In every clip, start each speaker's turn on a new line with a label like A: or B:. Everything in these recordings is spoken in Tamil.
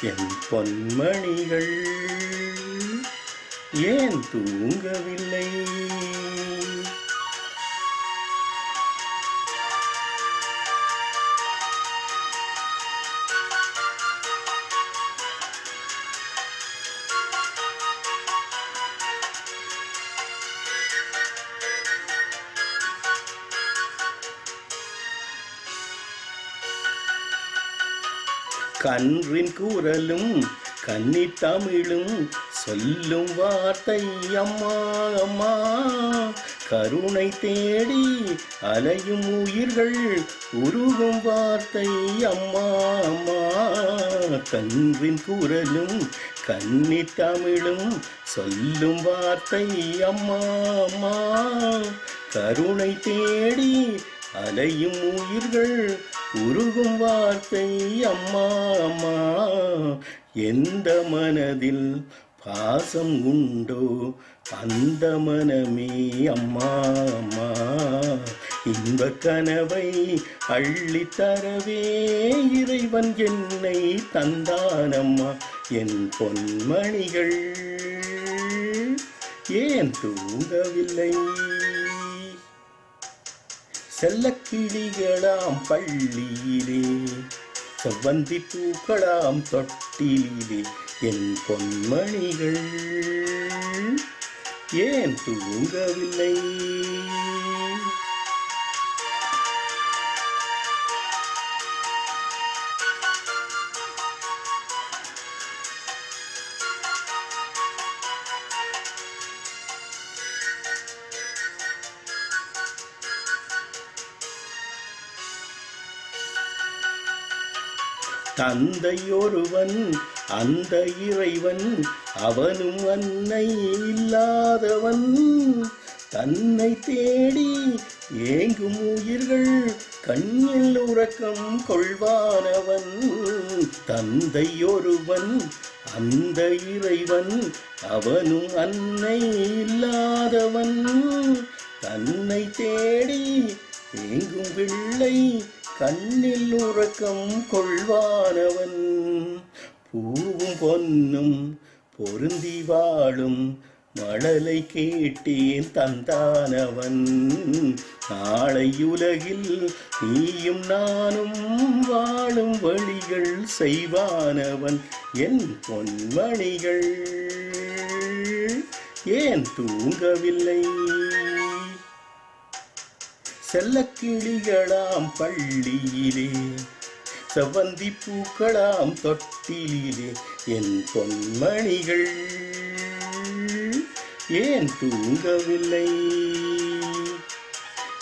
A: என் பொன்மணிகள் ஏன் தூங்கவில்லை? கன்றின் குரலும் கன்னி தமிழும் சொல்லும் வார்த்தை அம்மா அம்மா. கருணை தேடி அலையும் உயிர்கள் உருகும் வார்த்தை அம்மா அம்மா. கன்றின் குரலும் கன்னி தமிழும் சொல்லும் வார்த்தை அம்மா அம்மா. கருணை தேடி அலையும் உயிர்கள் உருகும் வார்த்தை அம்மா அம்மா. எந்த மனதில் பாசம் உண்டோ அந்த மனமே அம்மா அம்மா. இன்ப கனவை அள்ளித்தரவே இறைவன் என்னை தந்தானம்மா என் பொன்மணிகள் ஏன் தூங்கவில்லை? செல்ல கிளிகளாம் பள்ளியிலே செவ்வந்தி பூக்களாம் தொட்டிலே என் பொன்மணிகள் ஏன் தூங்கவில்லை? தந்தையொருவன் அந்த இறைவன் அவனும் அன்னை இல்லாதவன். தன்னை தேடி ஏங்கும் உயிர்கள் கண்ணில் உறக்கம் கொள்வானவன். தந்தையொருவன் அந்த இறைவன் அவனும் அன்னை இல்லாதவன். தன்னை தேடி ஏங்கும் பிள்ளை கண்ணில் உறக்கம் கொள்வானவன். பூவும் பொன்னும் பொருந்தி வாழும் மழலை கேட்டேன் தந்தானவன். நாளை உலகில் நீயும் நானும் வாழும் வழிகள் செய்வானவன். என் பொன்மணிகள் ஏன் தூங்கவில்லை? செல்ல கிளிகளாம் பள்ளியிலே செவ்வந்தி பூக்களாம் தொட்டிலே என் பொன்மணிகள் ஏன் தூங்கவில்லை?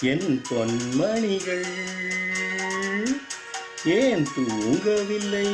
A: என் பொன்மணிகள் ஏன் தூங்கவில்லை?